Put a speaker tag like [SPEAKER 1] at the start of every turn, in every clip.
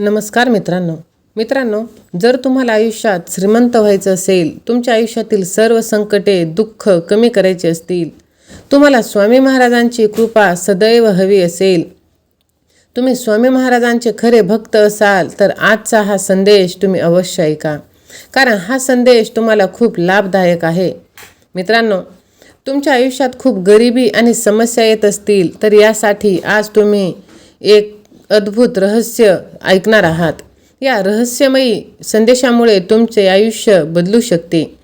[SPEAKER 1] नमस्कार मित्रांनो. मित्रांनो जर तुम्हाला आयुष्यात श्रीमंत व्हायचं असेल तुमच्या आयुष्यातील सर्व संकटे दुःख कमी करायचे असतील तुम्हाला स्वामी महाराजांची कृपा सदैव हवी असेल तुम्ही स्वामी महाराजांचे खरे भक्त असाल तर आजचा हा संदेश तुम्ही अवश्य ऐका. कारण हा संदेश तुम्हाला खूप लाभदायक आहे. मित्रांनो तुमच्या आयुष्यात खूप गरिबी आणि समस्या येत असतील तर यासाठी आज तुम्ही एक अद्भुत रहस्य ऐकणार आहात. या रहस्यमयी संदेशामुळे तुमचे आयुष्य बदलू शकते.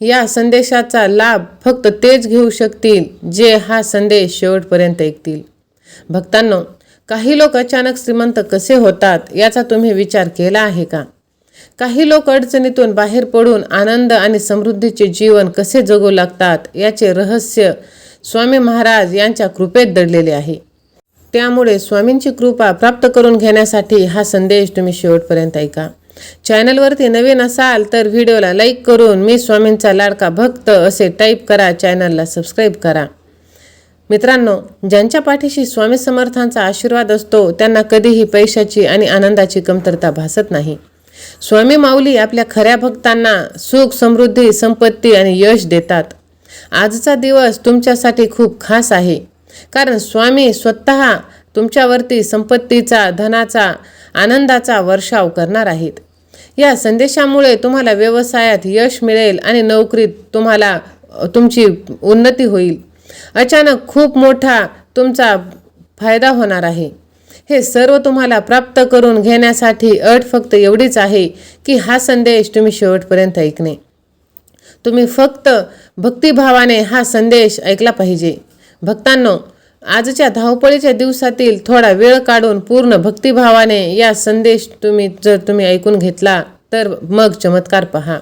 [SPEAKER 1] या संदेशाचा लाभ फक्त तेच घेऊ शकतील जे हा संदेश शेवटपर्यंत ऐकतील. भक्तांनो काही लोक अचानक श्रीमंत कसे होतात याचा तुम्ही विचार केला आहे का? काही लोक अडचणीतून बाहेर पडून आनंद आणि समृद्धीचे जीवन कसे जगू लागतात याचे रहस्य स्वामी महाराज यांच्या कृपेत दडलेले आहे. त्यामुळे स्वामींची कृपा प्राप्त करून घेण्यासाठी हा संदेश तुम्ही शेवटपर्यंत ऐका. चॅनलवरती नवीन असाल तर व्हिडिओला लाईक करून मी स्वामींचा लाडका भक्त असे टाईप करा चॅनलला सबस्क्राईब करा. मित्रांनो ज्यांच्या पाठीशी स्वामी समर्थांचा आशीर्वाद असतो त्यांना कधीही पैशाची आणि आनंदाची कमतरता भासत नाही. स्वामी माऊली आपल्या खऱ्या भक्तांना सुख समृद्धी संपत्ती आणि यश देतात. आजचा दिवस तुमच्यासाठी खूप खास आहे. कारण स्वामी स्वतः तुमच्यावरती संपत्तीचा धनाचा आनंदाचा वर्षाव करणार आहेत. या संदेशामुळे तुम्हाला व्यवसायात यश मिळेल आणि नोकरीत तुम्हाला तुमची उन्नती होईल. अचानक खूप मोठा तुमचा फायदा होणार आहे. हे सर्व तुम्हाला प्राप्त करून घेण्यासाठी अट फक्त एवढीच आहे की हा संदेश तुम्ही शेवटपर्यंत ऐकणे. तुम्ही फक्त भक्तिभावाने हा संदेश ऐकला पाहिजे. भक्तांनो आजच्या धावपळीच्या दिवसातील थोडा वेळ काढून पूर्ण भक्तिभावाने या संदेश तुम्ही जर तुम्ही ऐकून घेतला तर मग चमत्कार पहा.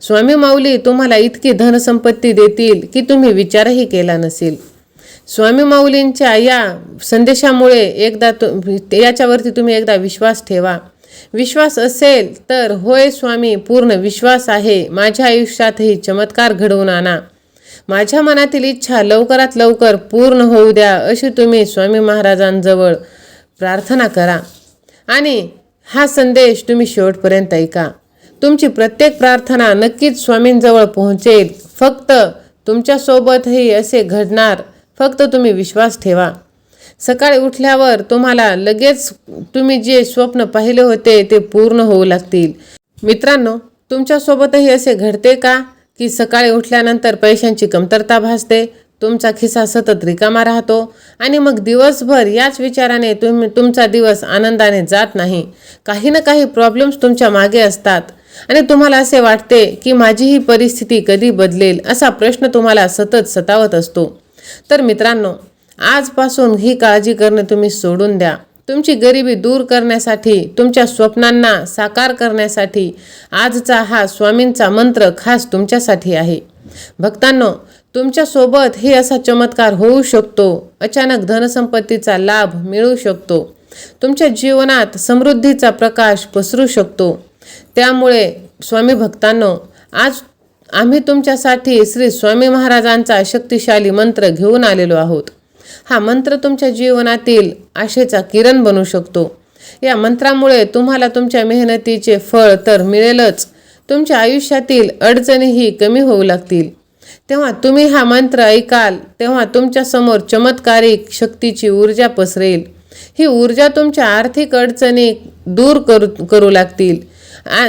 [SPEAKER 1] स्वामी माऊली तुम्हाला इतकी धनसंपत्ती देतील की तुम्ही विचारही केला नसेल. स्वामी माऊलींच्या या संदेशामुळे एकदा तु याच्यावरती तुम्ही एकदा विश्वास ठेवा. विश्वास असेल तर होय स्वामी पूर्ण विश्वास आहे. माझ्या आयुष्यातही चमत्कार घडवून आणा. माझ्या मनातील इच्छा लवकरात लवकर पूर्ण होऊ द्या अशी तुम्ही स्वामी महाराजांजवळ प्रार्थना करा. आणि हा संदेश तुम्ही शेवटपर्यंत ऐका. तुमची प्रत्येक प्रार्थना नक्कीच स्वामींजवळ पोहोचेल. फक्त तुमच्यासोबतही असे घडणार. फक्त तुम्ही विश्वास ठेवा. सकाळी उठल्यावर तुम्हाला लगेच तुम्ही जे स्वप्न पाहिले होते ते पूर्ण होऊ लागतील. मित्रांनो तुमच्यासोबतही असे घडते का? की सकाळी उठल्यानंतर पैशांची कमतरता भासते तुमचा खिसा सतत रिकामा राहतो आणि मग दिवसभर याच विचाराने तुम्ही तुमचा दिवस आनंदाने जात नाही. काही ना काही प्रॉब्लेम्स तुमच्या मागे असतात आणि तुम्हाला असे वाटते की माझी ही परिस्थिती कधी बदलेल असा प्रश्न तुम्हाला सतत सतावत असतो. तर मित्रांनो आजपासून ही काळजी करणे तुम्ही सोडून द्या. तुमची गरिबी दूर करण्यासाठी तुमच्या स्वप्नांना साकार करण्यासाठी आजचा हा स्वामींचा मंत्र खास तुमच्यासाठी आहे. भक्तांनो तुमच्यासोबत हे असा चमत्कार होऊ शकतो. अचानक धनसंपत्तीचा लाभ मिळू शकतो. तुमच्या जीवनात समृद्धीचा प्रकाश पसरू शकतो. त्यामुळे स्वामी भक्तांनो आज आम्ही तुमच्यासाठी श्री स्वामी महाराजांचा शक्तिशाली मंत्र घेऊन आलेलो आहोत. हा मंत्र तुमच्या जीवनातील आशेचा किरण बनू शकतो. या मंत्रामुळे तुम्हाला तुमच्या मेहनतीचे फळ तर मिळेलच. तुमच्या आयुष्यातील अडचणीही कमी होऊ लागतील. तेव्हा तुम्ही हा मंत्र ऐकाल तेव्हा तुमच्यासमोर चमत्कारिक शक्तीची ऊर्जा पसरेल. ही ऊर्जा तुमच्या आर्थिक अडचणी दूर करू करू लागतील.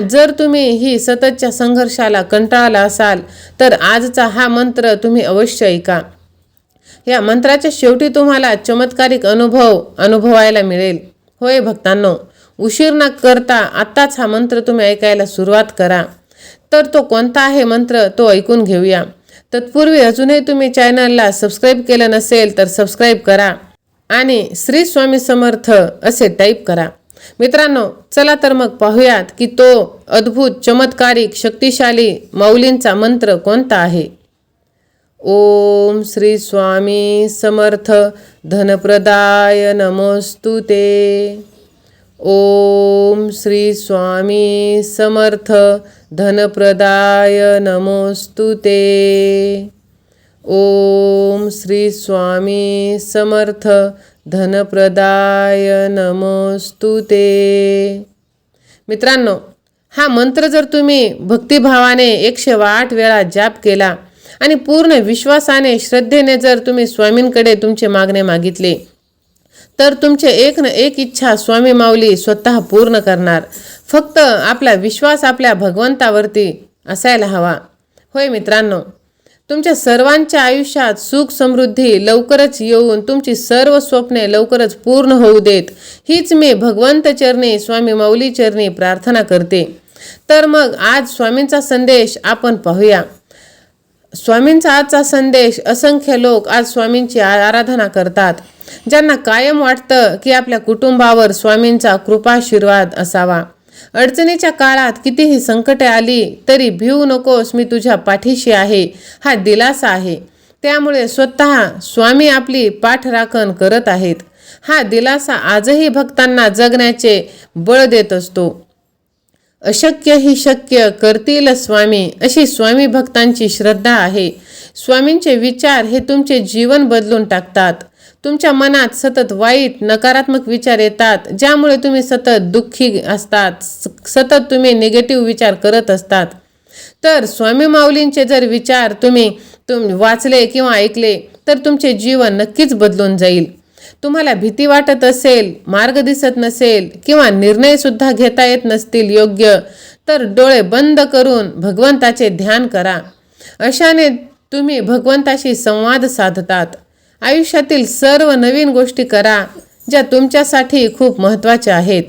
[SPEAKER 1] जर तुम्ही ही सततच्या संघर्षाला कंटाळला असाल तर आजचा हा मंत्र तुम्ही अवश्य ऐका. या मंत्राच्या शेवटी तुम्हाला चमत्कारिक अनुभव अनुभवायला मिळेल. होय भक्तांनो उशीर न करता आत्ताच हा मंत्र तुम्ही ऐकायला सुरुवात करा. तर तो कोणता आहे मंत्र तो ऐकून घेऊया. तत्पूर्वी अजूनही तुम्ही चॅनलला सबस्क्राईब केलं नसेल तर सबस्क्राईब करा आणि श्री स्वामी समर्थ असे टाईप करा. मित्रांनो चला तर मग पाहूयात की तो अद्भुत चमत्कारिक शक्तिशाली माऊलींचा मंत्र कोणता आहे? ओम श्री स्वामी समर्थ धनप्रदाय नमोस्तु ते। ओम श्री स्वामी समर्थ धनप्रदाय नमोस्तु ते। ओम श्री स्वामी समर्थ धनप्रदाय नमोस्तु ते। मित्रांनो हा मंत्र जर तुम्ही भक्तिभावाने एकशे आठ वेळा जाप केला आणि पूर्ण विश्वासाने श्रद्धेने जर तुम्ही स्वामींकडे तुमचे मागणे मागितले तर तुमचे एक न एक इच्छा स्वामी माऊली स्वतः पूर्ण करणार. फक्त आपला विश्वास आपल्या भगवंतावरती असायला हवा. होय मित्रांनो तुमच्या सर्वांच्या आयुष्यात सुख समृद्धी लवकरच येऊन तुमची सर्व स्वप्ने लवकरच पूर्ण होऊ देत. हीच मी भगवंत चरणी स्वामी माऊली चरणी प्रार्थना करते. तर मग आज स्वामींचा संदेश आपण पाहूया. स्वामींचा आजचा संदेश असंख्य लोक आज स्वामींची आराधना करतात. ज्यांना कायम वाटतं की आपल्या कुटुंबावर स्वामींचा कृपाशीर्वाद असावा. अडचणीच्या काळात कितीही संकटे आली तरी भिवू नकोस मी तुझ्या पाठीशी आहे हा दिलासा आहे. त्यामुळे स्वतः स्वामी आपली पाठराखण करत आहेत. हा दिलासा आजही भक्तांना जगण्याचे बळ देत असतो. अशक्य ही शक्य करतील स्वामी अशी स्वामी भक्तांची श्रद्धा आहे. स्वामींचे विचार हे तुमचे जीवन बदलून टाकतात. तुमच्या मनात सतत वाईट नकारात्मक विचार येतात ज्यामुळे तुम्ही सतत दुःखी असतात स- सतत तुम्ही निगेटिव्ह विचार करत असतात. तर स्वामी माऊलींचे जर विचार तुम्ही तुम वाचले किंवा ऐकले तर तुमचे जीवन नक्कीच बदलून जाईल. तुम्हाला भीती वाटत असेल मार्ग दिसत नसेल किंवा निर्णयसुद्धा घेता येत नसतील योग्य तर डोळे बंद करून भगवंताचे ध्यान करा. अशाने तुम्ही भगवंताशी संवाद साधतात. आयुष्यातील सर्व नवीन गोष्टी करा ज्या तुमच्यासाठी खूप महत्त्वाच्या आहेत.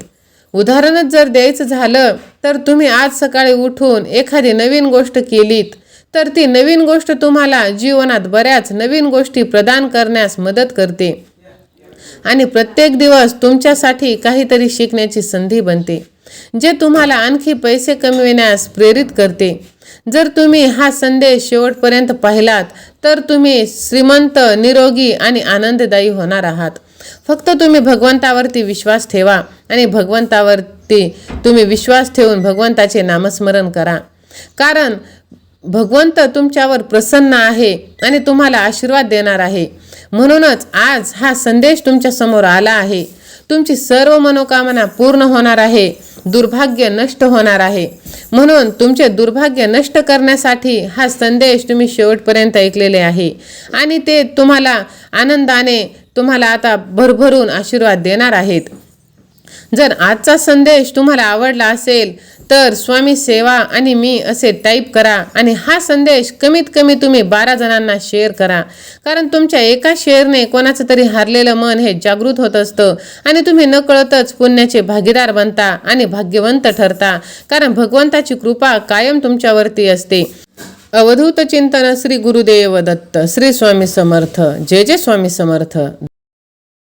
[SPEAKER 1] उदाहरणच जर द्यायचं झालं तर तुम्ही आज सकाळी उठून एखादी नवीन गोष्ट केलीत तर ती नवीन गोष्ट तुम्हाला जीवनात बऱ्याच नवीन गोष्टी प्रदान करण्यास मदत करते. आणि प्रत्येक दिवस तुमच्यासाठी काहीतरी शिकण्याची संधी बनते जे तुम्हाला आणखी पैसे कमविण्यास प्रेरित करते. जर तुम्ही हा संदेश शेवटपर्यंत पाहिलात तर तुम्ही श्रीमंत निरोगी आणि आनंददायी होणार आहात. फक्त तुम्ही भगवंतावरती विश्वास ठेवा आणि भगवंतावरती तुम्ही विश्वास ठेवून भगवंताचे नामस्मरण करा. कारण भगवंत तुमच्यावर प्रसन्न आहे आणि तुम्हाला आशीर्वाद देणार आहे. म्हणूनच आज हा संदेश तुमच्यासमोर आला आहे. तुमची सर्व मनोकामना पूर्ण होणार आहे. दुर्भाग्य नष्ट होणार आहे. म्हणून तुमचे दुर्भाग्य नष्ट करण्यासाठी हा संदेश तुम्ही शेवटपर्यंत ऐकलेले आहे. आणि ते तुम्हाला आनंदाने तुम्हाला आता भरभरून आशीर्वाद देणार आहेत. जर आजचा संदेश तुम्हाला आवडला असेल तर स्वामी सेवा आणि मी असे टाईप करा आणि हा संदेश कमीत कमी तुम्ही बारा जणांना शेअर करा. कारण तुमच्या एका शेअरने कोणाचं तरी हारलेलं मन हे जागृत होत असतं आणि तुम्ही नकळतच पुण्याचे भागीदार बनता आणि भाग्यवंत ठरता. कारण भगवंताची कृपा कायम तुमच्यावरती असते. अवधूत चिंतन श्री गुरुदेव दत्त श्री स्वामी समर्थ जय जय स्वामी समर्थ.